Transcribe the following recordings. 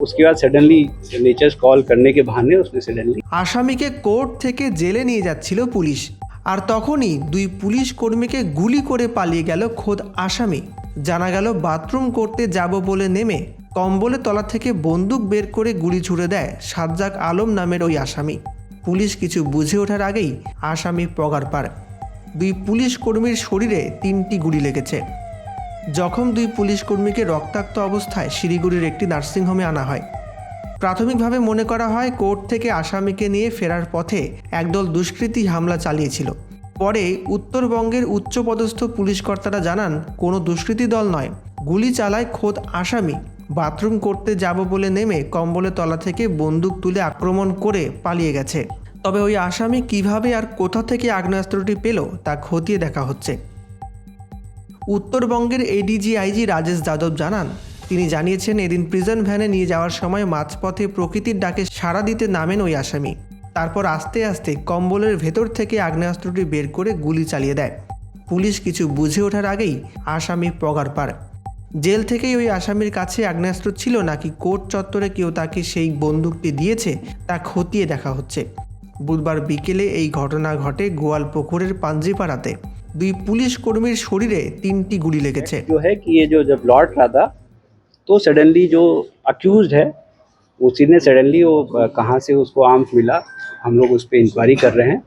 उसके बाद suddenly nature's call करने के बहाने उसने सडनली আসামিকে কোর্ট থেকে জেলে নিয়ে যাচ্ছিল পুলিশ আর তখনই দুই পুলিশ কর্মীকে গুলি করে পালিয়ে গেল খোদ আসামি জানা গেল বাথরুম করতে যাব বলে নেমে কম্বলের তলা থেকে বন্দুক বের করে গুলি ছুড়ে দেয় সাজ্জাক আলম নামের ওই আসামি পুলিশ কিছু বুঝে ওঠার আগেই আসামি পগার পার দুই পুলিশ কর্মীর শরীরে তিনটি গুলি লেগেছে জখম দুই পুলিশ কর্মীকে রক্তাক্ত অবস্থায় শিলিগুড়ির একটি নার্সিংহোমে আনা হয়। প্রাথমিকভাবে মনে করা হয়, কোর্ট থেকে আসামিকে নিয়ে ফেরার পথে একদল দুষ্কৃতী হামলা চালিয়েছিল। পরে উত্তরবঙ্গের উচ্চপদস্থ পুলিশ কর্তারা জানান, কোনো দুষ্কৃতী দল নয়। গুলি চালায় খোদ আসামি। বাথরুম করতে যাব বলে নেমে কম্বলের তলা থেকে বন্দুক তুলে আক্রমণ করে পালিয়ে গেছে। তবে ওই আসামি কীভাবে আর কোথা থেকে আগ্নেয়াস্ত্রটি পেল, তা খতিয়ে দেখা হচ্ছে। উত্তরবঙ্গের এডিজি আইজি রাজেশ যাদব জানান, তিনি জানিয়েছেন, এদিন প্রিজন ভ্যানে নিয়ে যাওয়ার সময় মাঝপথে প্রকৃতির ডাকে সাড়া দিতে নামেন ওই আসামি। তারপর আস্তে আস্তে কম্বলের ভেতর থেকে আগ্নেয়াস্ত্রটি বের করে গুলি চালিয়ে দেয়। পুলিশ কিছু বুঝে ওঠার আগেই আসামি পগার পার। জেল থেকেই ওই আসামির কাছে আগ্নেয়াস্ত্র ছিল নাকি কোর্ট চত্বরে কেউ তাকে সেই বন্দুকটি দিয়েছে, তা খতিয়ে দেখা হচ্ছে। বুধবার বিকেলে এই ঘটনা ঘটে গোয়ালপুকুরের পাঞ্জিপাড়াতে। দুই পুলিশ কর্মীর শরীরে তিনটি গুলি লেগেছে जो है कि ये जो जब लौट रहा था तो सडनली जो अक्यूज है उसी ने सडनली वो अ, कहाँ से उसको आर्म्स मिला हम लोग उस पर इंक्वायरी कर रहे हैं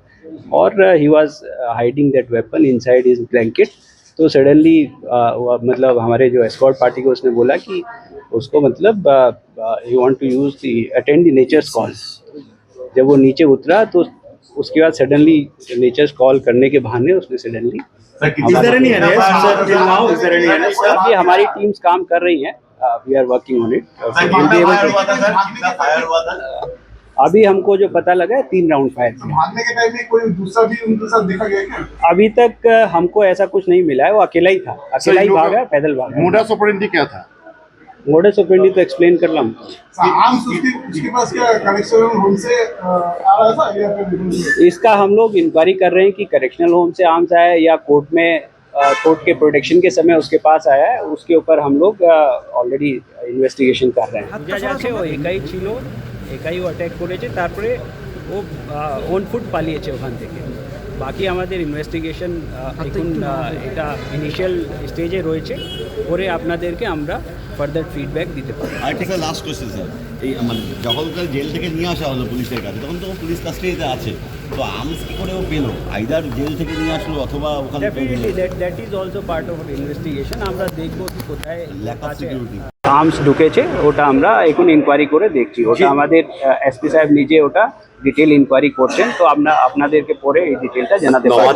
और he was hiding that weapon inside his blanket तो सडनली मतलब हमारे जो एस्कॉर्ट पार्टी को उसने बोला कि उसको मतलब you want to use the attend the nature's call जब वो नीचे उतरा तो उसके बाद सडनली नेचर कॉल करने के बहाने उसने सडनली हमारी टीम्स काम कर रही हैं। We are working on it अभी हमको जो पता लगा है तीन राउंड फायर तो अभी तक uh, हमको ऐसा कुछ नहीं मिला है वो अकेला ही था। अकेला ही भागा पैदल भागा मोटा सोपरेंटी क्या था? मोडस ऑपरेंडी तो एक्सप्लेन कर ला आर्म्स उसके उसके पास क्या कनेक्शन होम से अ, आ रहा था या फिर इसका हम लोग इंक्वायरी कर रहे हैं कि करेक्शनल होम से आर्म्स आया है या कोर्ट में कोर्ट के प्रोटेक्शन के समय उसके पास आया है उसके ऊपर हम लोग অলরেডি ইনভেস্টিগেশন कर रहे हैं বোঝা যাচ্ছে ও একাই ছিল একাই ও অ্যাটাক করেছে তারপরে ও অন ফুট পালিয়েছে ওখান থেকে বাকি আমাদের ইনভেস্টিগেশন এখন এটা ইনিশিয়াল স্টেজে রয়েছে। পরে আপনাদেরকে আমরা ফার্দার ফিডব্যাক দিতে পারি আরেকটা স্যার লাস্ট কোয়েশ্চেন স্যার এই মানে যখন জেল থেকে নিয়ে আসা হলো পুলিশের কাছে তখন তো পুলিশ কাস্টাডিতে আছে। তো আর্মস কি করে ও পেল? আইদার জেল থেকে নিয়ে আসলো অথবা ওখানে definitely that that is also part of investigation আমরা দেখব কি কোথায় ল্যাক অফ সিকিউরিটি আর্মস ঢুকেছে ওটা আমরা এখন ইনকোয়ারি করে দেখছি। ওটা আমাদের এসপি সাহেব নিজে ওটা ডিটেল ইনকোয়ারি করছেন তো আমরা আপনাদেরকে পরে এই ডিটেলটা জানাতে পারব।